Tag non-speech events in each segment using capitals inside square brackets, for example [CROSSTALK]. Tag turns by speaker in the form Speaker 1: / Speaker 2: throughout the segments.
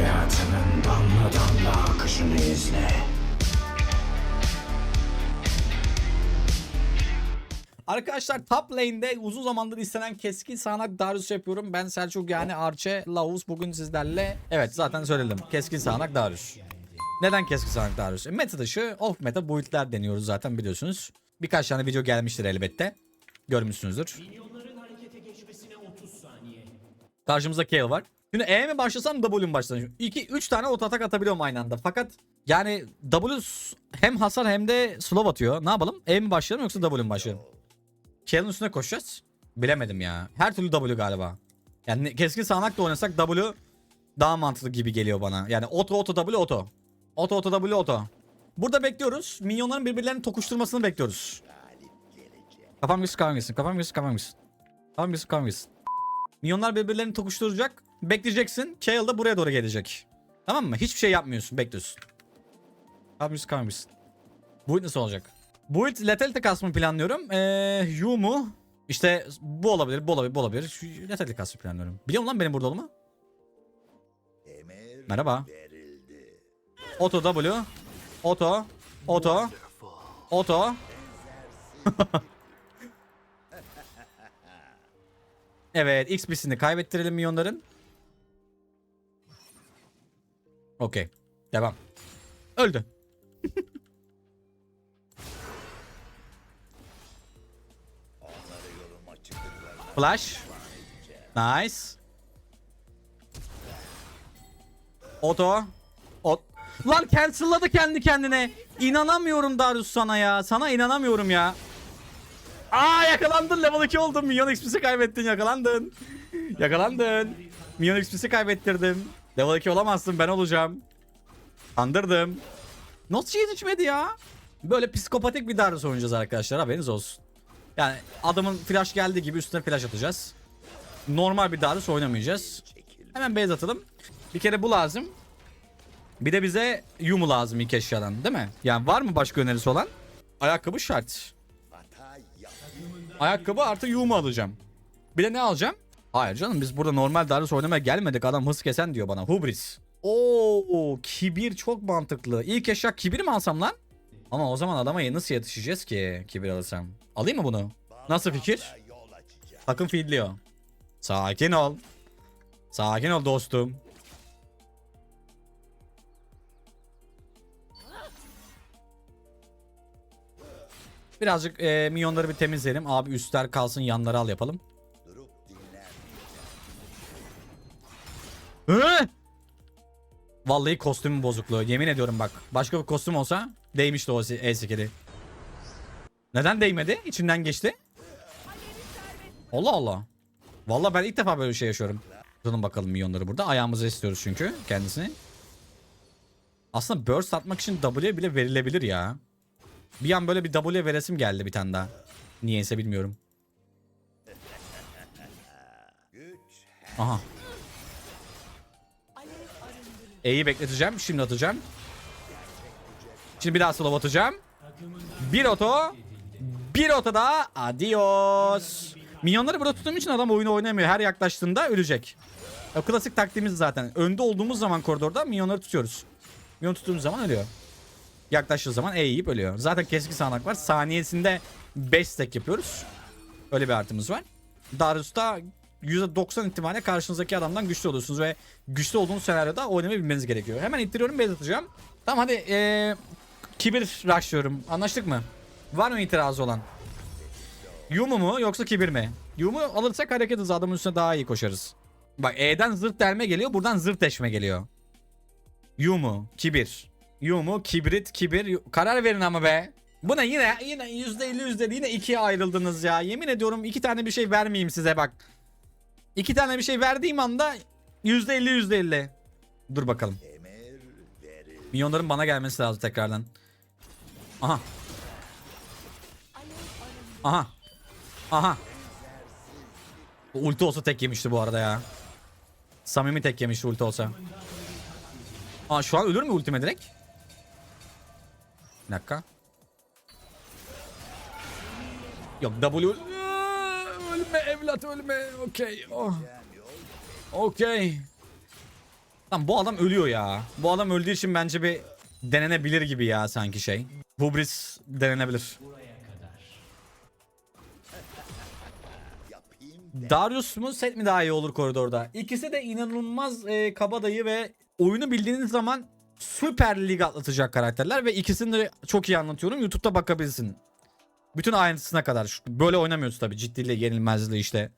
Speaker 1: Hayatının damla damla akışını izle.
Speaker 2: Arkadaşlar top lane'de uzun zamandır istenen keskin sağanak Darius yapıyorum. Ben Selçuk yani Arçe Lavuz bugün sizlerle. Evet zaten söyledim. Keskin sağanak Darius. Neden keskin sağanak Darius? E, Meta dışı off meta build'ler deniyoruz zaten biliyorsunuz. Birkaç tane video gelmiştir elbette. Görmüşsünüzdür. Karşımızda Kayle var. Şimdi E mi başlasam W mu başlasam? 2 3 tane auto atak atabiliyorum aynı anda. Fakat yani W hem hasar hem de slow atıyor. Ne yapalım? E mi başlayalım yoksa W mu başlayalım? Kale'ın üstüne koşacağız. Bilemedim ya. Her türlü W galiba. Yani keskin sağanak da oynasak W daha mantıklı gibi geliyor bana. Yani auto auto W auto. Auto auto W auto. Burada bekliyoruz. Minyonların birbirlerini tokuşturmasını bekliyoruz. Kafam gitsin kafam gitsin kafam gitsin kafam gitsin. Kafam gitsin kafam gitsin. Minyonlar birbirlerini tokuşturacak. Bekleyeceksin. Kayle da buraya doğru gelecek. Tamam mı? Hiçbir şey yapmıyorsun. Bekliyorsun. Kafam gitsin kafam gitsin. Bu nasıl olacak? Build Lethality kasmayı planlıyorum. Ee, Yu mu? İşte bu olabilir, bu olabilir, bu olabilir. Şu Lethality kasmayı planlıyorum. Biliyor musun lan benim burada olduğumu? Merhaba. Auto W. Auto. Auto. Auto. evet, XP'sini kaybettirelim milyonların. Okey. Devam. Öldü. [LAUGHS] Flash. Nice. Oto. Ot. Lan cancel'ladı kendi kendine. İnanamıyorum Darius sana ya. Sana inanamıyorum ya. Aa yakalandın level 2 oldun. Milyon XP'si kaybettin yakalandın. Yakalandın. Milyon XP'si kaybettirdim. Level 2 olamazsın ben olacağım. Kandırdım. Nasıl yetişmedi ya? Böyle psikopatik bir Darius oynayacağız arkadaşlar haberiniz olsun. Yani adamın flash geldiği gibi üstüne flash atacağız. Normal bir Darius oynamayacağız. Hemen base atalım. Bir kere bu lazım. Bir de bize Yumu lazım ilk eşyadan değil mi? Yani var mı başka önerisi olan? Ayakkabı şart. Ayakkabı artı Yumu alacağım. Bir de ne alacağım? Hayır canım biz burada normal Darius oynamaya gelmedik. Adam hız kesen diyor bana. Hubris. Oo, kibir çok mantıklı. İlk eşya kibir mi alsam lan? Ama o zaman adama nasıl yetişeceğiz ki kibir alırsam? Alayım mı bunu? Nasıl fikir? Takım feedliyor. Sakin ol. Sakin ol dostum. Birazcık e, minyonları bir temizleyelim. Abi üstler kalsın yanları al yapalım. Vallahi kostümün bozukluğu. Yemin ediyorum bak. Başka bir kostüm olsa değmişti o skill'i. Neden değmedi? İçinden geçti. Allah Allah. Vallahi ben ilk defa böyle bir şey yaşıyorum. Durun bakalım milyonları burada. Ayağımıza istiyoruz çünkü kendisini. Aslında burst atmak için W bile verilebilir ya. Bir an böyle bir W veresim geldi bir tane daha. Niyeyse bilmiyorum. Aha. E'yi bekleteceğim. Şimdi atacağım. Şimdi bir daha slow atacağım. Bir oto. Bir oto daha. Adios. Minyonları burada tuttuğum için adam oyunu oynamıyor. Her yaklaştığında ölecek. O klasik taktiğimiz zaten. Önde olduğumuz zaman koridorda minyonları tutuyoruz. Minyon tuttuğumuz zaman ölüyor. Yaklaştığı zaman E yiyip ölüyor. Zaten keskin sağanak var. Saniyesinde 5 stack yapıyoruz. Öyle bir artımız var. Darius'ta %90 ihtimalle karşınızdaki adamdan güçlü oluyorsunuz ve güçlü olduğunuz senaryoda oynamayı bilmeniz gerekiyor. Hemen ittiriyorum base atacağım. Tamam hadi ee, kibir rushlıyorum. Anlaştık mı? Var mı itirazı olan? Yumu mu yoksa kibir mi? Yumu alırsak hareket hızı adamın üstüne daha iyi koşarız. Bak E'den zırt delme geliyor buradan zırt deşme geliyor. Yumu, kibir. Yumu, kibrit, kibir. Karar verin ama be. Bu ne yine yine yüzde elli yüzde elli, yine ikiye ayrıldınız ya. Yemin ediyorum iki tane bir şey vermeyeyim size bak. İki tane bir şey verdiğim anda yüzde elli yüzde elli. Dur bakalım. Milyonların bana gelmesi lazım tekrardan. Aha. Aha. Aha. Bu Ulti olsa tek yemişti bu arada ya. Samimi tek yemişti ulti olsa. Aa şu an ölür mü ultime direkt? Bir dakika. Yok W. Evlat ölme. Okey. Oh. Okey. Tamam bu adam ölüyor ya. Bu adam öldüğü için bence bir denenebilir gibi ya sanki şey. Hubris denenebilir. Darius mu set mi daha iyi olur koridorda? İkisi de inanılmaz e, kabadayı ve oyunu bildiğiniz zaman Süper Lig atlatacak karakterler ve ikisini de çok iyi anlatıyorum. YouTube'da bakabilirsin. Bütün ayrıntısına kadar. Böyle oynamıyoruz tabii. Ciddiyle, yenilmezliği işte.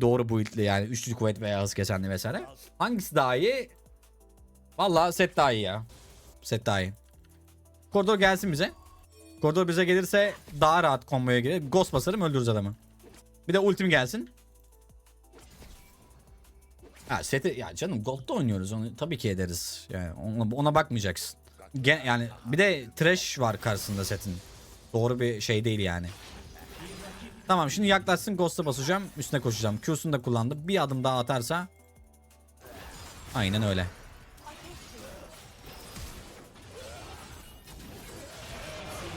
Speaker 2: Doğru build'li yani. Üçlü kuvvet veya hız kesenli vesaire. Hangisi daha iyi? Vallahi set daha iyi ya. Set daha iyi. Koridor gelsin bize. Koridor bize gelirse daha rahat komboya girer. Ghost basarım öldürürüz adamı. Bir de ultim gelsin. Ha seti ya canım Gold'da oynuyoruz onu tabii ki ederiz. Yani ona, ona bakmayacaksın. Gen, yani bir de trash var karşısında setin. Doğru bir şey değil yani. Tamam şimdi yaklaşsın Ghost'a basacağım. Üstüne koşacağım. Q'sunu da kullandı. Bir adım daha atarsa. Aynen öyle.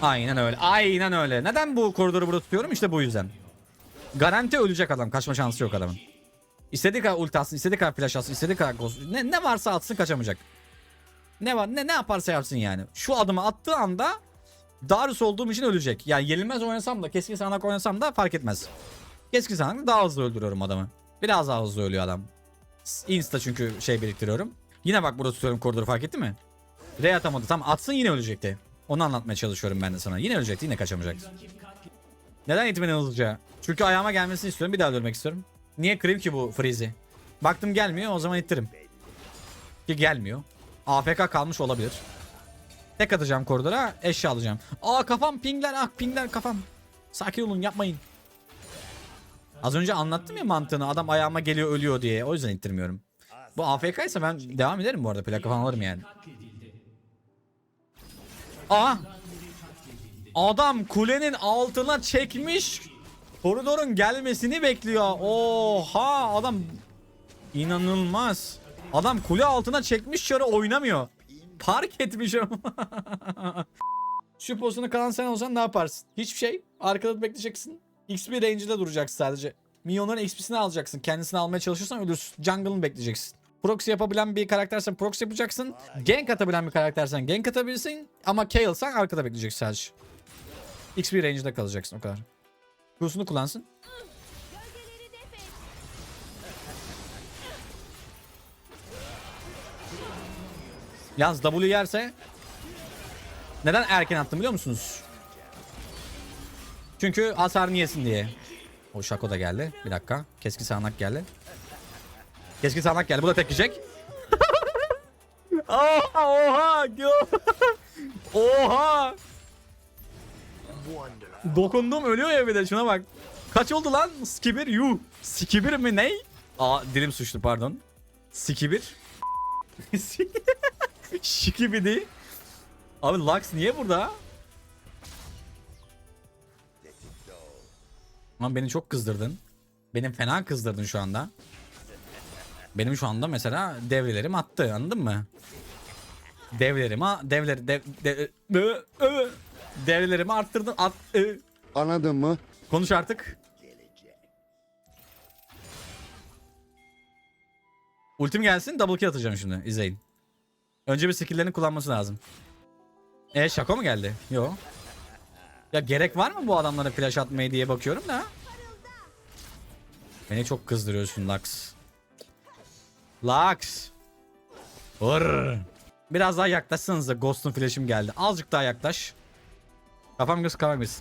Speaker 2: Aynen öyle. Aynen öyle. Neden bu koridoru burada tutuyorum? İşte bu yüzden. Garanti ölecek adam. Kaçma şansı yok adamın. İstediği kadar ulti atsın, istediği kadar flash atsın, istediği kadar ghost. Ne, ne varsa atsın kaçamayacak. Ne var ne ne yaparsa yapsın yani. Şu adımı attığı anda Darius olduğum için ölecek. Yani yenilmez oynasam da keskin sağanak oynasam da fark etmez. Keskin sağanak daha hızlı öldürüyorum adamı. Biraz daha hızlı ölüyor adam. Insta çünkü şey biriktiriyorum. Yine bak burada tutuyorum koridoru fark etti mi? R atamadı. Tamam atsın yine ölecekti. Onu anlatmaya çalışıyorum ben de sana. Yine ölecekti yine kaçamayacaktı. Neden itmeni hızlıca? Çünkü ayağıma gelmesini istiyorum. Bir daha öldürmek istiyorum. Niye kırayım ki bu Freeze'i? Baktım gelmiyor o zaman ittirim. Ki gelmiyor. AFK kalmış olabilir. Tek atacağım koridora eşya alacağım. Aa kafam pingler ah pingler kafam. Sakin olun yapmayın. Az önce anlattım ya mantığını adam ayağıma geliyor ölüyor diye o yüzden ittirmiyorum. Bu AFK ise ben devam ederim bu arada plaka falan alırım yani. Aa! Adam kulenin altına çekmiş. Koridorun gelmesini bekliyor. Oha adam inanılmaz. Adam kule altına çekmiş çarı oynamıyor. Park etmiş ama. [LAUGHS] Şu pozisyonu kalan sen olsan ne yaparsın? Hiçbir şey. Arkada bekleyeceksin. XP range'de duracaksın sadece. Minyonların XP'sini alacaksın. Kendisini almaya çalışırsan ölürsün. Jungle'ını bekleyeceksin. Proxy yapabilen bir karaktersen proxy yapacaksın. Gank atabilen bir karaktersen gank atabilirsin. Ama Kale'san arkada bekleyeceksin sadece. XP range'de kalacaksın o kadar. Q'sunu kullansın. Yalnız W yerse neden erken attım biliyor musunuz? Çünkü hasar niyesin diye. O Şako da geldi. Bir dakika. Keskin sağanak geldi. Keskin sağanak geldi. Bu da tek yiyecek. [LAUGHS] oha oha. [LAUGHS] oha. Dokundum ölüyor ya bir de şuna bak. Kaç oldu lan? Skibir yuh. Skibir mi ney? Aa dilim suçlu pardon. Skibir. [LAUGHS] Şikibidi. Abi Lux niye burada? Ama beni çok kızdırdın. Benim fena kızdırdın şu anda. Benim şu anda mesela devrelerim attı anladın mı? Devlerimi devler dev, dev, ö, ö. devrelerimi arttırdın at.
Speaker 3: Anladın mı?
Speaker 2: Konuş artık. Ultim gelsin double kill atacağım şimdi izleyin. Önce bir skill'lerini kullanması lazım. E şaka mı geldi? Yo. Ya gerek var mı bu adamlara flash atmaya diye bakıyorum da. Beni çok kızdırıyorsun Lux. Lux. Vur. Biraz daha yaklaşsanız da Ghost'un flash'im geldi. Azıcık daha yaklaş. Kafam göz kafam göz.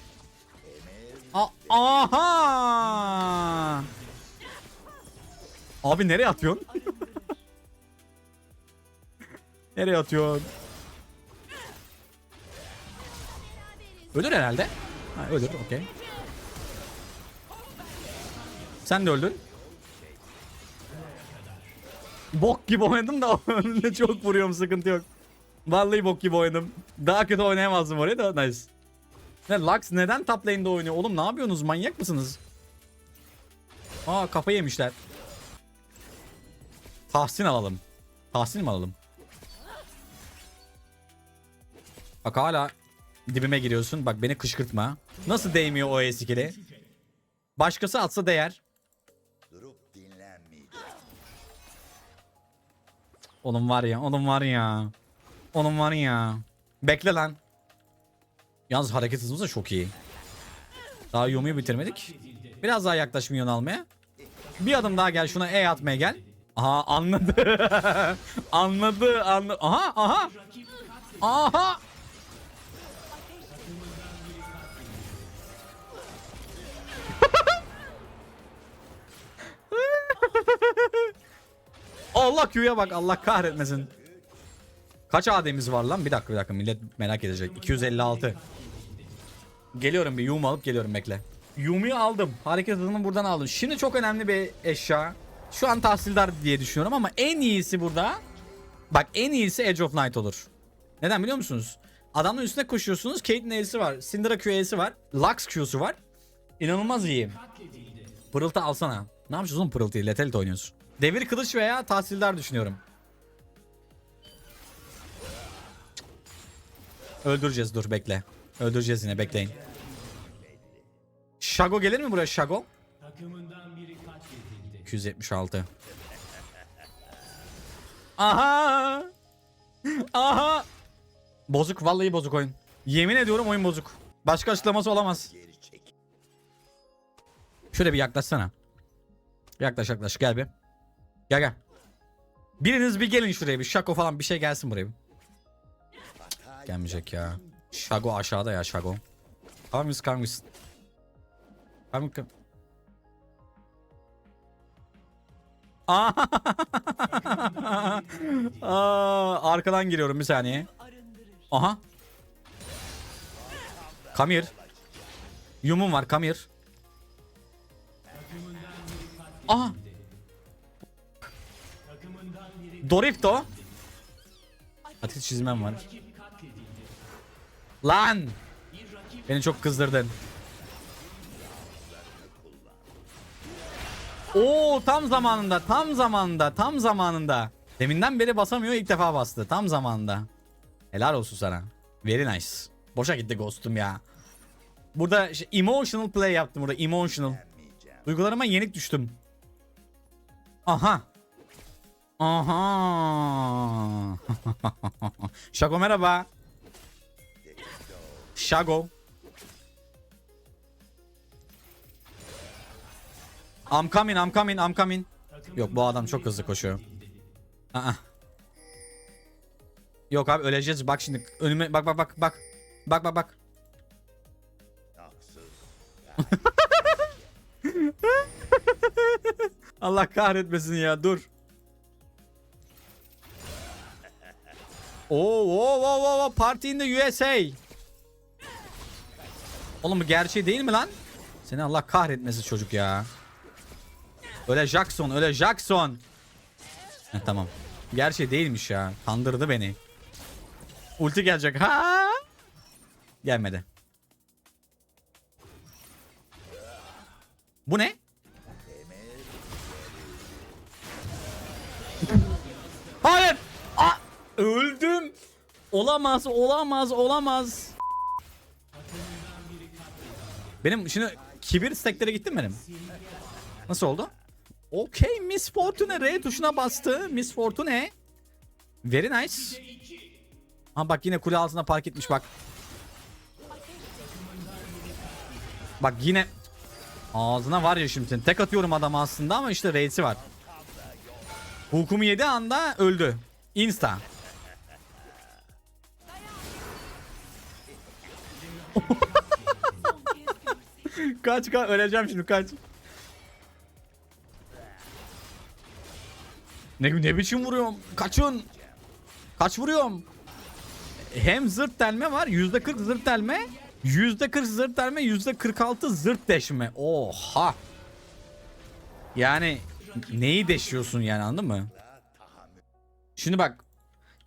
Speaker 2: Aha! Abi nereye atıyorsun? Nereye atıyorsun? Ölür herhalde. Ha, ölür okey. Sen de öldün. Bok gibi oynadım da önünde çok vuruyorum sıkıntı yok. Vallahi bok gibi oynadım. Daha kötü oynayamazdım oraya da nice. Ne Lux neden top lane'de oynuyor? Oğlum ne yapıyorsunuz? Manyak mısınız? Aa kafa yemişler. Tahsin alalım. Tahsin mi alalım? Bak hala dibime giriyorsun. Bak beni kışkırtma. Nasıl değmiyor o eskili? Başkası atsa değer. Oğlum var ya, oğlum var ya. Oğlum var ya. Bekle lan. Yalnız hareket hızımız da çok iyi. Daha Yumi'yi bitirmedik. Biraz daha yaklaş milyon almaya. Bir adım daha gel şuna E atmaya gel. Aha anladı. [LAUGHS] anladı anladı. Aha aha. Aha. Allah Q'ya bak Allah kahretmesin. Kaç AD'miz var lan? Bir dakika bir dakika millet merak edecek. 256. Geliyorum bir Yum alıp geliyorum bekle. Yum'u aldım. Hareket hızını buradan aldım. Şimdi çok önemli bir eşya. Şu an tahsildar diye düşünüyorum ama en iyisi burada. Bak en iyisi Edge of Night olur. Neden biliyor musunuz? Adamın üstüne koşuyorsunuz. Caitlyn E'si var. Syndra Q'si var. Lux Q'su var. İnanılmaz iyi. Pırıltı alsana. Ne yapacağız oğlum pırıltıyı? Letelit oynuyoruz. Devir kılıç veya tahsildar düşünüyorum. Öldüreceğiz dur bekle. Öldüreceğiz yine bekleyin. Shago gelir mi buraya Shago? 276. Aha! Aha! Bozuk vallahi bozuk oyun. Yemin ediyorum oyun bozuk. Başka açıklaması olamaz. Şöyle bir yaklaşsana. Yaklaş yaklaş gel bir. Gel gel. Biriniz bir gelin şuraya bir şako falan bir şey gelsin buraya. Gelmeyecek ya. Şago aşağıda ya Şago. Kalmış kalmış. Kalmış kalmış. Aa, arkadan giriyorum bir saniye. Aha. Come here. Yumum var come here. Aha. Dorifto. Ateş çizmem var. Lan! Beni çok kızdırdın. Oo tam zamanında, tam zamanında, tam zamanında. Deminden beri basamıyor, ilk defa bastı. Tam zamanında. Helal olsun sana. Very nice. Boşa gitti ghost'um ya. Burada şey, emotional play yaptım burada. Emotional. Duygularıma yenik düştüm. Aha. Aha. [LAUGHS] Şako merhaba. Şago. I'm coming, I'm coming, I'm coming. Yok bu adam çok hızlı koşuyor. Aa. Yok abi öleceğiz. Bak şimdi önüme bak bak bak bak. Bak bak bak. [LAUGHS] Allah kahretmesin ya dur. Oo, oo, oo, oo, party in the USA. Oğlum bu gerçeği değil mi lan? Seni Allah kahretmesin çocuk ya. Öyle Jackson, öyle Jackson. Heh, tamam. Gerçeği değilmiş ya. Kandırdı beni. Ulti gelecek. Ha! Gelmedi. Bu ne? Hayır. Aa, öldüm. Olamaz, olamaz, olamaz. Benim şimdi kibir steklere gittim benim. Nasıl oldu? Okey Miss Fortune R tuşuna bastı. Miss Fortune. Very nice. Ha bak yine kule altına park etmiş bak. Bak yine ağzına var ya şimdi tek atıyorum adam aslında ama işte R'si var. Hukumu yedi anda öldü. Insta. [LAUGHS] kaç kaç öleceğim şimdi kaç. Ne, ne biçim vuruyorum? Kaçın. Kaç vuruyorum? Hem zırt delme var. Yüzde 40 zırt delme. Yüzde 40 zırt delme. Yüzde 46 zırt deşme. Oha. Yani neyi deşiyorsun yani anladın mı? Şimdi bak.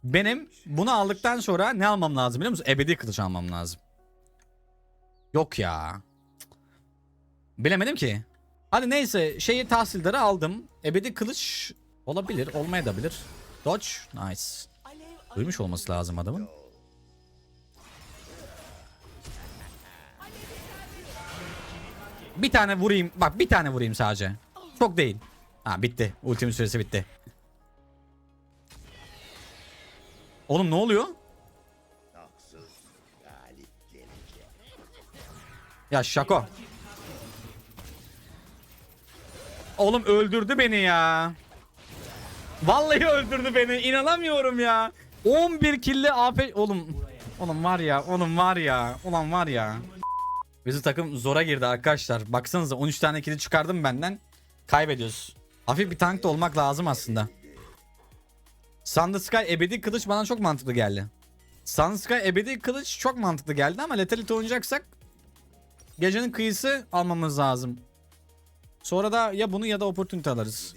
Speaker 2: Benim bunu aldıktan sonra ne almam lazım biliyor musun? Ebedi kılıç almam lazım. Yok ya. Bilemedim ki. Hadi neyse şeyi tahsilleri aldım. Ebedi kılıç olabilir olmayabilir. Dodge nice. Duymuş olması lazım adamın. Bir tane vurayım. Bak bir tane vurayım sadece. Çok değil. Ha bitti. Ultimin süresi bitti. Oğlum ne oluyor? Ya şako. Oğlum öldürdü beni ya. Vallahi öldürdü beni. İnanamıyorum ya. 11 killi AP oğlum. Oğlum var ya, oğlum var ya. Ulan var ya. Bizim takım zora girdi arkadaşlar. Baksanıza 13 tane killi çıkardım benden. Kaybediyoruz. Hafif bir tank da olmak lazım aslında. Thunder Sky ebedi kılıç bana çok mantıklı geldi. Thunder Sky ebedi kılıç çok mantıklı geldi ama Lethality oynayacaksak gecenin kıyısı almamız lazım. Sonra da ya bunu ya da opportunity alırız.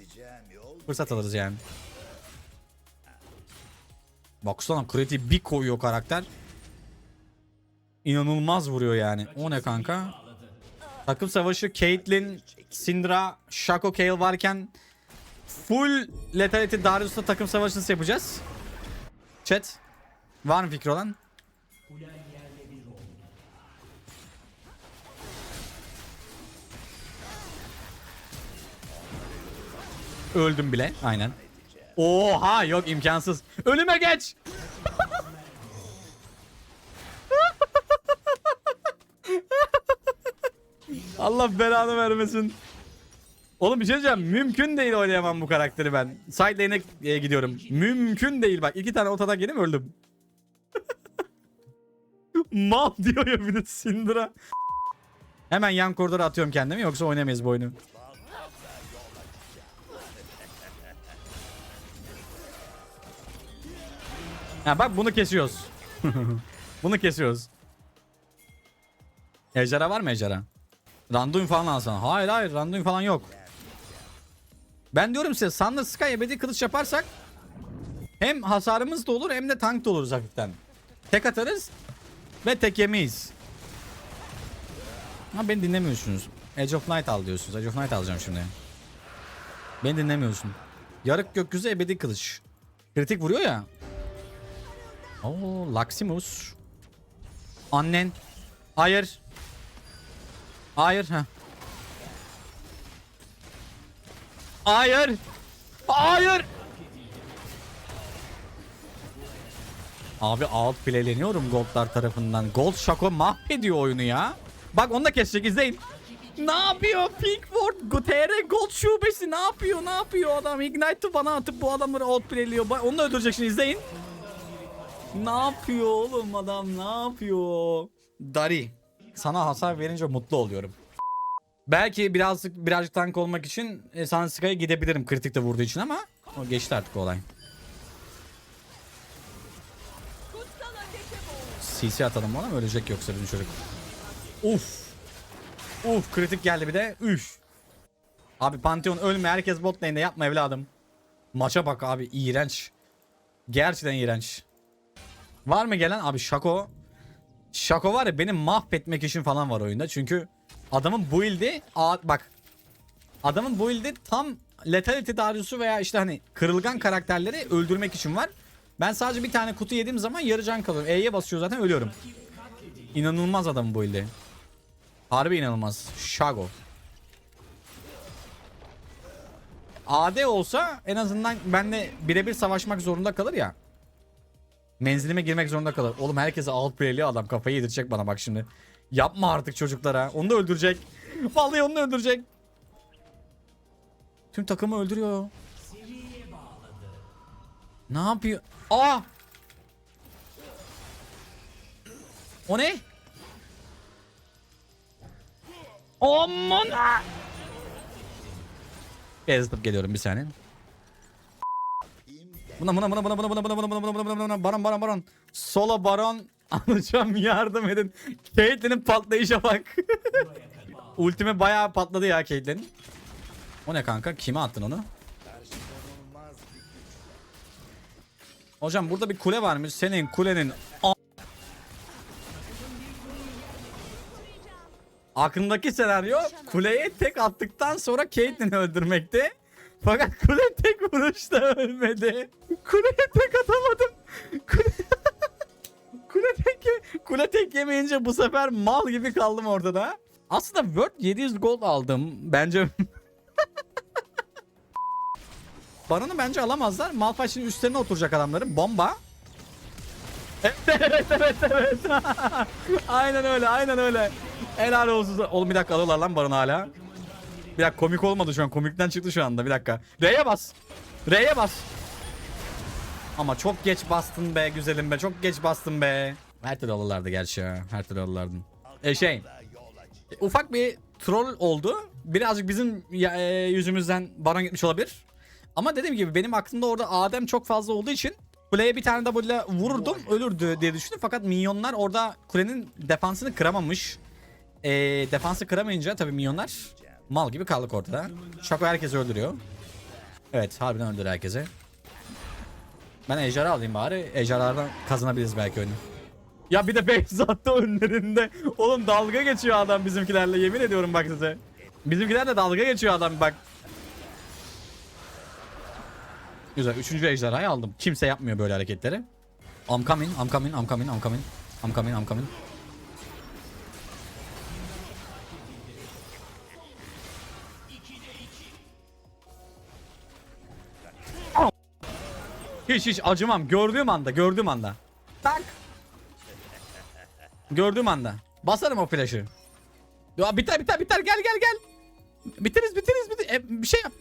Speaker 2: Fırsat alırız yani. Baksana kriti bir koyuyor karakter. İnanılmaz vuruyor yani. O ne kanka? Takım savaşı Caitlyn, Syndra, Shaco Kayle varken full Lethality Darius'la takım savaşı nasıl yapacağız? Chat. Var mı fikri olan? Öldüm bile. Aynen. Oha yok imkansız. Ölüme geç. [LAUGHS] Allah belanı vermesin. Oğlum bir şey diyeceğim. Mümkün değil oynayamam bu karakteri ben. Side lane'e e, gidiyorum. Mümkün değil bak. iki tane otadan yedim öldüm. [LAUGHS] Mal diyor ya bir de Syndra. Hemen yan koridora atıyorum kendimi yoksa oynayamayız bu oyunu. Ha bak bunu kesiyoruz. [LAUGHS] bunu kesiyoruz. Ejderha var mı ejderha? Randuin falan alsan. Hayır hayır randuin falan yok. Ben diyorum size Thunder Sky ebedi kılıç yaparsak hem hasarımız da olur hem de tank da oluruz hafiften. Tek atarız ve tek yemeyiz. Ama beni dinlemiyorsunuz. Edge of Night al diyorsunuz. Edge of Night alacağım şimdi. Beni dinlemiyorsun. Yarık gökyüzü ebedi kılıç. Kritik vuruyor ya. Oo, Laximus. Annen. Hayır. Hayır. Ha. Hayır. Hayır. Abi out playleniyorum Goldlar tarafından. Gold Shaco mahvediyor oyunu ya. Bak onu da kesecek izleyin. Ne yapıyor Pinkford? Guterre Gold şubesi ne yapıyor? Ne yapıyor adam? Ignite'ı bana atıp bu adamları outplayliyor. Onu da öldürecek şimdi izleyin. Ne yapıyor oğlum adam ne yapıyor? Dari. Sana hasar verince mutlu oluyorum. Belki birazcık birazcık tank olmak için e, Sanska'ya gidebilirim kritikte vurduğu için ama o geçti artık o olay. CC atalım ona mı ölecek yoksa bizim çocuk. Uf. Uf kritik geldi bir de. Üf. Abi Pantheon ölme herkes bot lane'de yapma evladım. Maça bak abi iğrenç. Gerçekten iğrenç. Var mı gelen? Abi Şako. Şako var ya beni mahvetmek için falan var oyunda. Çünkü adamın build'i bak. Adamın build'i tam Lethality Darius'u veya işte hani kırılgan karakterleri öldürmek için var. Ben sadece bir tane kutu yediğim zaman yarı can kalıyorum. E'ye basıyor zaten ölüyorum. İnanılmaz adamın build'i. Harbi inanılmaz. Shago. AD olsa en azından benle birebir savaşmak zorunda kalır ya. Menzilime girmek zorunda kalır. Oğlum herkese outplay'li adam kafayı yedirecek bana bak şimdi. Yapma artık çocuklara. Onu da öldürecek. Vallahi onu da öldürecek. Tüm takımı öldürüyor. Ne yapıyor? Aa! O ne? Aman! Bezdim geliyorum bir saniye. Buna buna buna buna buna buna buna buna buna buna buna buna buna baron baron baron. Solo baron alacağım yardım edin. Caitlyn'in patlayışa bak. Ultime bayağı patladı ya Caitlyn. O ne kanka? Kime attın onu? Hocam burada bir kule varmış. Senin kulenin Aklımdaki senaryo kuleye tek attıktan sonra Caitlyn'i öldürmekti. Fakat kule tek vuruşta ölmedi. Kuleye tek atamadım. Kule, [LAUGHS] kule tek kule tek yemeyince bu sefer mal gibi kaldım ortada. Aslında World 700 gold aldım. Bence [LAUGHS] Baron'u bence alamazlar. Malphite'in üstlerine oturacak adamların. Bomba. Evet evet evet. [LAUGHS] aynen öyle aynen öyle. Helal olsun. Oğlum bir dakika alıyorlar lan barını hala. Bir dakika komik olmadı şu an. Komikten çıktı şu anda. Bir dakika. R'ye bas. R'ye bas. Ama çok geç bastın be güzelim be. Çok geç bastın be. Her türlü alırlardı gerçi ya. Her türlü alırlardı. E şey. Ufak bir troll oldu. Birazcık bizim e, yüzümüzden baron gitmiş olabilir. Ama dediğim gibi benim aklımda orada Adem çok fazla olduğu için kuleye bir tane W ile vururdum ölürdü diye düşündüm. Fakat minyonlar orada kulenin defansını kıramamış. E, defansı kıramayınca tabii minyonlar mal gibi kaldık ortada. Şako herkesi öldürüyor. Evet harbiden öldürüyor herkese. Ben ejderha alayım bari. Ejderhalardan kazanabiliriz belki oyunu. Ya bir de Beyzat'ta önlerinde. Oğlum dalga geçiyor adam bizimkilerle. Yemin ediyorum bak size. Bizimkilerle dalga geçiyor adam bak. Güzel. Üçüncü ejderhayı aldım. Kimse yapmıyor böyle hareketleri. I'm coming, I'm coming, I'm coming, I'm coming. I'm coming, I'm coming. Hiç hiç acımam. Gördüğüm anda, gördüğüm anda. Tak. Gördüğüm anda. Basarım o flash'ı. Ya biter biter biter gel gel gel. Biteriz biteriz biteriz. E, bir şey yap.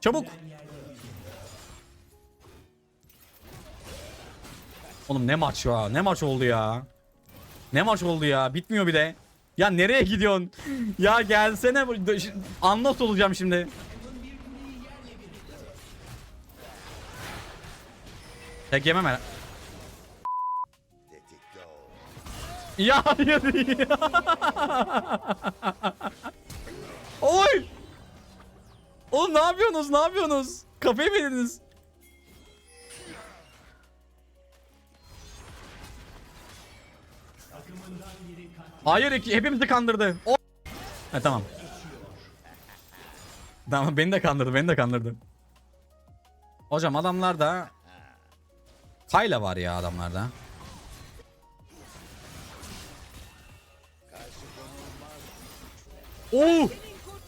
Speaker 2: Çabuk. Oğlum ne maç ya? Ne maç oldu ya? Ne maç oldu ya? Bitmiyor bir de. Ya nereye gidiyorsun? ya gelsene. Anlat olacağım şimdi. Tek yemem herhalde. Ya hayır ya. Oy! Oğlum ne yapıyorsunuz? Ne yapıyorsunuz? Kafayı mı yediniz? Hayır hepimizi kandırdı. O ha, tamam. Tamam beni de kandırdı, beni de kandırdı. Hocam adamlarda Kayla var ya adamlarda. Oh!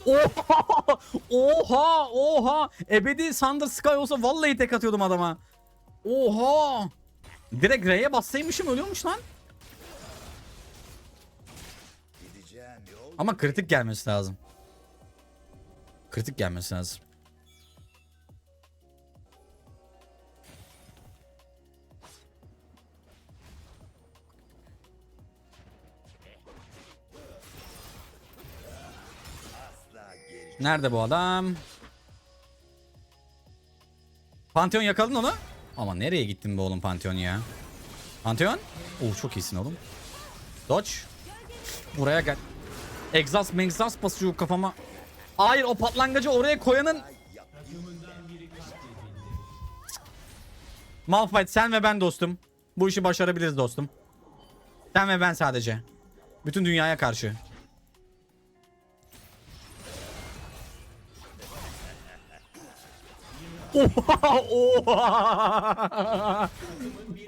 Speaker 2: Oha! [LAUGHS] Oha! Oha! Ebedi Thunder Sky olsa vallahi tek atıyordum adama. Oha! Direkt R'ye bassaymışım ölüyormuş lan. Ama kritik gelmesi lazım. Kritik gelmesi lazım. Nerede bu adam? Pantheon yakaladın onu. Ama nereye gittin be oğlum Pantheon ya? Pantheon? Oo çok iyisin oğlum. Dodge. Buraya gel. Exhaust exhaust basıyor kafama. Hayır o patlangacı oraya koyanın... Malphite sen ve ben dostum. Bu işi başarabiliriz dostum. Sen ve ben sadece. Bütün dünyaya karşı. Oha! Oha!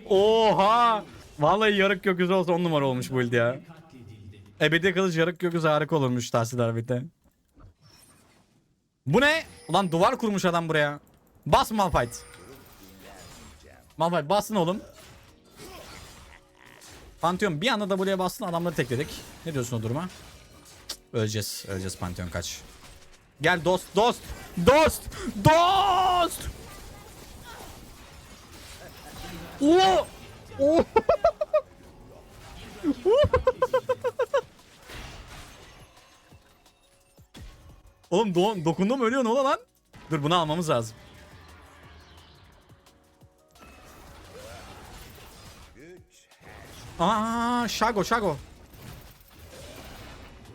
Speaker 2: Oha! Vallahi yarık gökyüzü olsa on numara olmuş bu build ya. Ebedi kılıç yarık gökyüzü harika olurmuş tahsil darbite. Bu ne? Ulan duvar kurmuş adam buraya. Bas Malphite. Malphite bassın oğlum. Pantheon bir anda W'ye bastın adamları tekledik. Ne diyorsun o duruma? Öleceğiz. Öleceğiz Pantheon kaç. Gel dost dost dost dost. Oo! Oo! [LAUGHS] Oğlum do dokundum ölüyor ne ola lan? Dur bunu almamız lazım. Aa, Shago Shago.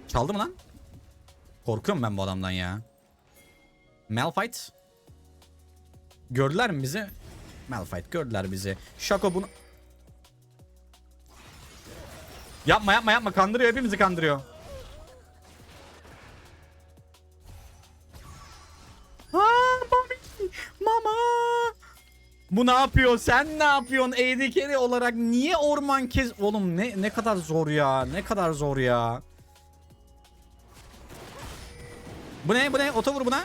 Speaker 2: Çaldı mı lan? Korkuyorum ben bu adamdan ya. Malphite. Gördüler mi bizi? Malphite gördüler bizi. Shaco bunu... Yapma yapma yapma kandırıyor hepimizi kandırıyor. Aa, mami, mama. Bu ne yapıyor? Sen ne yapıyorsun? AD carry olarak niye orman kez... Oğlum ne ne kadar zor ya. Ne kadar zor ya. Bu ne bu ne? Oto vur buna.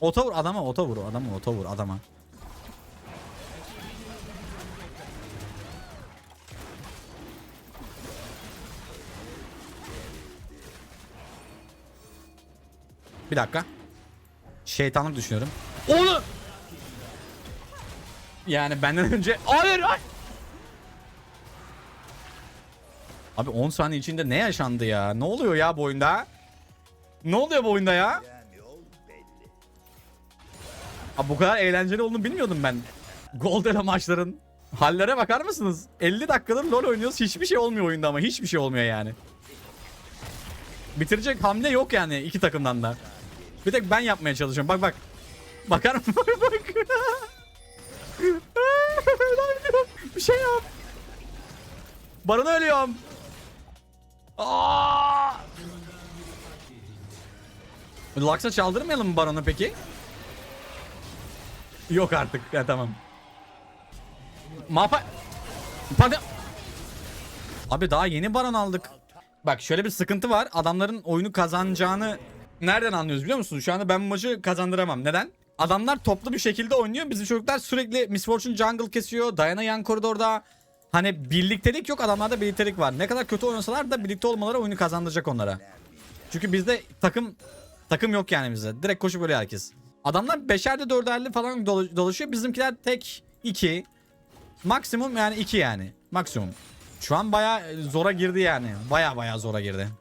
Speaker 2: Oto vur adama oto vur adama oto vur adama. Bir dakika. Şeytanlık düşünüyorum. Onu! Yani benden önce... Hayır! hayır. Abi 10 saniye içinde ne yaşandı ya? Ne oluyor ya bu oyunda? Ne oluyor bu oyunda ya? Abi bu kadar eğlenceli olduğunu bilmiyordum ben. Golden maçların. Hallere bakar mısınız? 50 dakikadır LoL oynuyoruz. Hiçbir şey olmuyor oyunda ama. Hiçbir şey olmuyor yani. Bitirecek hamle yok yani iki takımdan da. Bir tek ben yapmaya çalışıyorum. Bak bak. Bakar mısın? [LAUGHS] Bak bak. Bir şey yap. Barona ölüyorum. Aa! Lux'a çaldırmayalım mı Baron'u peki? Yok artık. Ya tamam. Mapa... Pardon. Abi daha yeni Baron aldık. Bak şöyle bir sıkıntı var. Adamların oyunu kazanacağını nereden anlıyoruz biliyor musunuz? Şu anda ben bu maçı kazandıramam. Neden? Adamlar toplu bir şekilde oynuyor. Bizim çocuklar sürekli Miss Fortune jungle kesiyor. Diana yan koridorda. Hani birliktelik yok adamlarda birliktelik var. Ne kadar kötü oynasalar da birlikte olmaları oyunu kazandıracak onlara. Çünkü bizde takım takım yok yani bizde. Direkt koşup böyle herkes. Adamlar beşerde dörderli falan dolaşıyor. Bizimkiler tek iki. Maksimum yani iki yani. Maksimum. Şu an baya zora girdi yani. Baya baya zora girdi. [LAUGHS]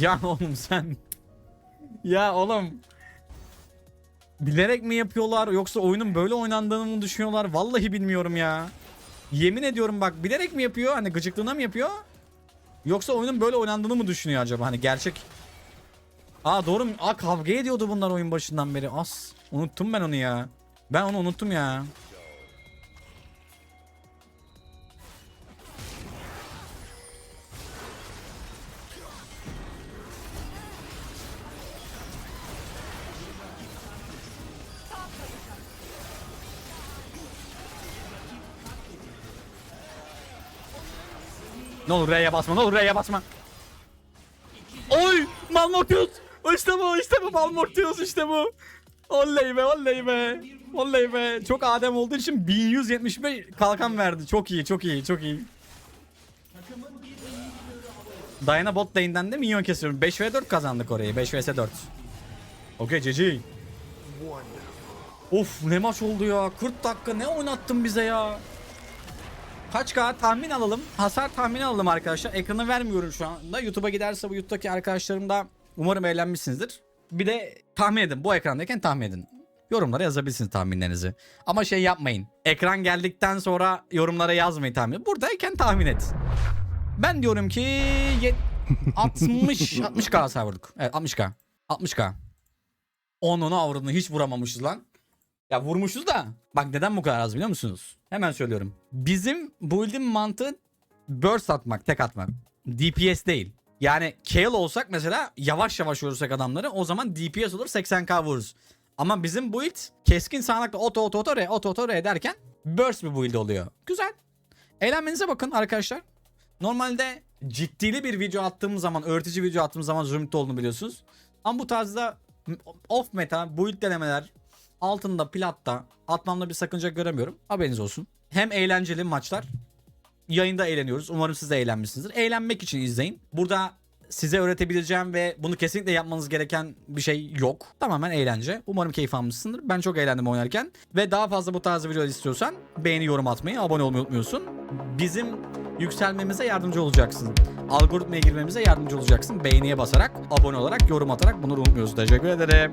Speaker 2: Ya oğlum sen. Ya oğlum. Bilerek mi yapıyorlar yoksa oyunun böyle oynandığını mı düşünüyorlar? Vallahi bilmiyorum ya. Yemin ediyorum bak bilerek mi yapıyor? Hani gıcıklığına mı yapıyor? Yoksa oyunun böyle oynandığını mı düşünüyor acaba? Hani gerçek Aa doğru mu? Aa kavga ediyordu bunlar oyun başından beri. As. Unuttum ben onu ya. Ben onu unuttum ya. Ne olur R'ye basma. Ne olur R'ye basma. Oy! Malmortius! İşte bu, işte bu Malmortius işte bu. Oley be, oley be. Oley be. Çok adem olduğu için 1175 kalkan verdi. Çok iyi, çok iyi, çok iyi. Diana bot lane'den de minyon kesiyorum. 5 v 4 kazandık orayı. 5 vs 4. Okey GG. Of ne maç oldu ya. 40 dakika ne oynattın bize ya. Kaç K tahmin alalım. Hasar tahmini alalım arkadaşlar. Ekranı vermiyorum şu anda. YouTube'a giderse bu YouTube'daki arkadaşlarım da umarım eğlenmişsinizdir. Bir de tahmin edin. Bu ekrandayken tahmin edin. Yorumlara yazabilirsiniz tahminlerinizi. Ama şey yapmayın. Ekran geldikten sonra yorumlara yazmayın tahmin. Buradayken tahmin et. Ben diyorum ki yet- [LAUGHS] 60 60k hasar vurduk. Evet 60k. 60k. Onun avradını hiç vuramamışız lan. Ya vurmuşuz da. Bak neden bu kadar az biliyor musunuz? Hemen söylüyorum. Bizim build'in mantığı burst atmak, tek atmak. DPS değil. Yani Kayle olsak mesela yavaş yavaş vurursak adamları o zaman DPS olur 80k vururuz. Ama bizim build keskin sağanakla oto oto oto re oto oto re derken burst bir build oluyor. Güzel. Eğlenmenize bakın arkadaşlar. Normalde ciddili bir video attığım zaman, öğretici video attığım zaman zümrüt olduğunu biliyorsunuz. Ama bu tarzda off meta build denemeler altında platta atmamda bir sakınca göremiyorum. Haberiniz olsun. Hem eğlenceli maçlar. Yayında eğleniyoruz. Umarım siz de eğlenmişsinizdir. Eğlenmek için izleyin. Burada size öğretebileceğim ve bunu kesinlikle yapmanız gereken bir şey yok. Tamamen eğlence. Umarım keyif almışsındır. Ben çok eğlendim oynarken. Ve daha fazla bu tarz videolar istiyorsan beğeni, yorum atmayı, abone olmayı unutmuyorsun. Bizim yükselmemize yardımcı olacaksın. Algoritmaya girmemize yardımcı olacaksın. Beğeniye basarak, abone olarak, yorum atarak bunları unutmuyorsun. Teşekkür ederim.